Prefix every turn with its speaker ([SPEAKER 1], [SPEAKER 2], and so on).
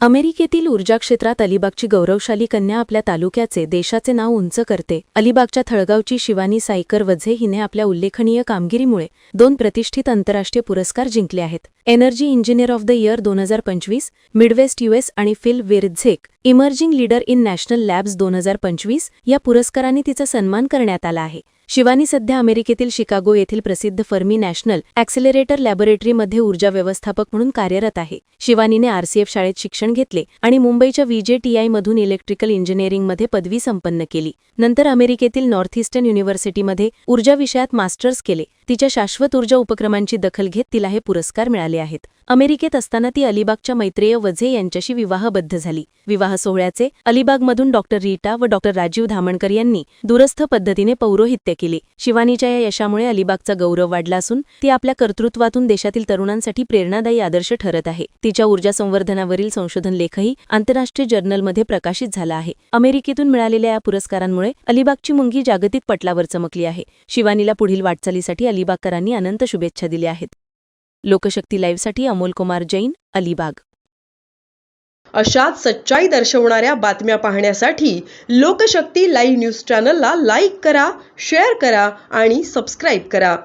[SPEAKER 1] अमेरिकेतील ऊर्जा क्षेत्रात अलिबागची गौरवशाली कन्या आपल्या तालुक्याचे देशाचे नाव उंच करते. अलिबागच्या थळगावची शिवानी सायकर वझे हिने आपल्या उल्लेखनीय कामगिरीमुळे दोन प्रतिष्ठित आंतरराष्ट्रीय पुरस्कार जिंकले आहेत. Energy engineer of the year दोन हजार पंचवीस मिडवेस्ट युएस आणि Phil Wirzek emerging leader in national labs दोन हजार पंचवीस या पुरस्कारांनी तिचा सन्मान करण्यात आला आहे. शिवानी सध्या अमेरिकेतील शिकागो येथील प्रसिद्ध फर्मी नॅशनल ॲक्सिलरेटर लॅबोरेटरीमध्ये ऊर्जा व्यवस्थापक म्हणून कार्यरत आहे. शिवानीने आरसीएफ शाळेत शिक्षण घेतले आणि मुंबईच्या व्हीजेटीआय मधून इलेक्ट्रिकल इंजिनिअरिंगमध्ये पदवी संपन्न केली. नंतर अमेरिकेतील नॉर्थ ईस्टर्न युनिव्हर्सिटीमध्ये ऊर्जा विषयात मास्टर्स केले. तिच्या शाश्वत ऊर्जा उपक्रमांची दखल घेत तिला हे पुरस्कार मिळाले आहेत. अमेरिकेत असताना ती अलिबागच्या मैत्रेय वझे यांच्याशी विवाहबद्ध झाली. विवाह सोहळ्याचे अलिबागमधून डॉक्टर रीटा व डॉक्टर राजीव धामणकर यांनी दूरस्थ पद्धतीने पौरोहित्य केले. शिवानीच्या या यशामुळे अलिबागचा गौरव वाढला असून ती आपल्या कर्तृत्वातून देशातील तरुणांसाठी प्रेरणादायी आदर्श ठरत आहे. तिच्या ऊर्जा संवर्धनावरील संशोधन लेखही आंतरराष्ट्रीय जर्नलमध्ये प्रकाशित झाला आहे. अमेरिकेतून मिळालेल्या या पुरस्कारांमुळे अलिबागची मुंगी जागतिक पटलावर चमकली आहे. शिवानीला पुढील वाटचालीसाठी अलिबागकरांनी अनंत शुभेच्छा दिल्या आहेत. लोकशक्ती लाईव्हसाठी अमोल कुमार जैन अलिबाग.
[SPEAKER 2] अशाच सच्चाई दर्शवणाऱ्या बातम्या पाहण्यासाठी लोकशक्ती लाईव्ह न्यूज चॅनलला लाईक करा शेअर करा आणि सबस्क्राईब करा.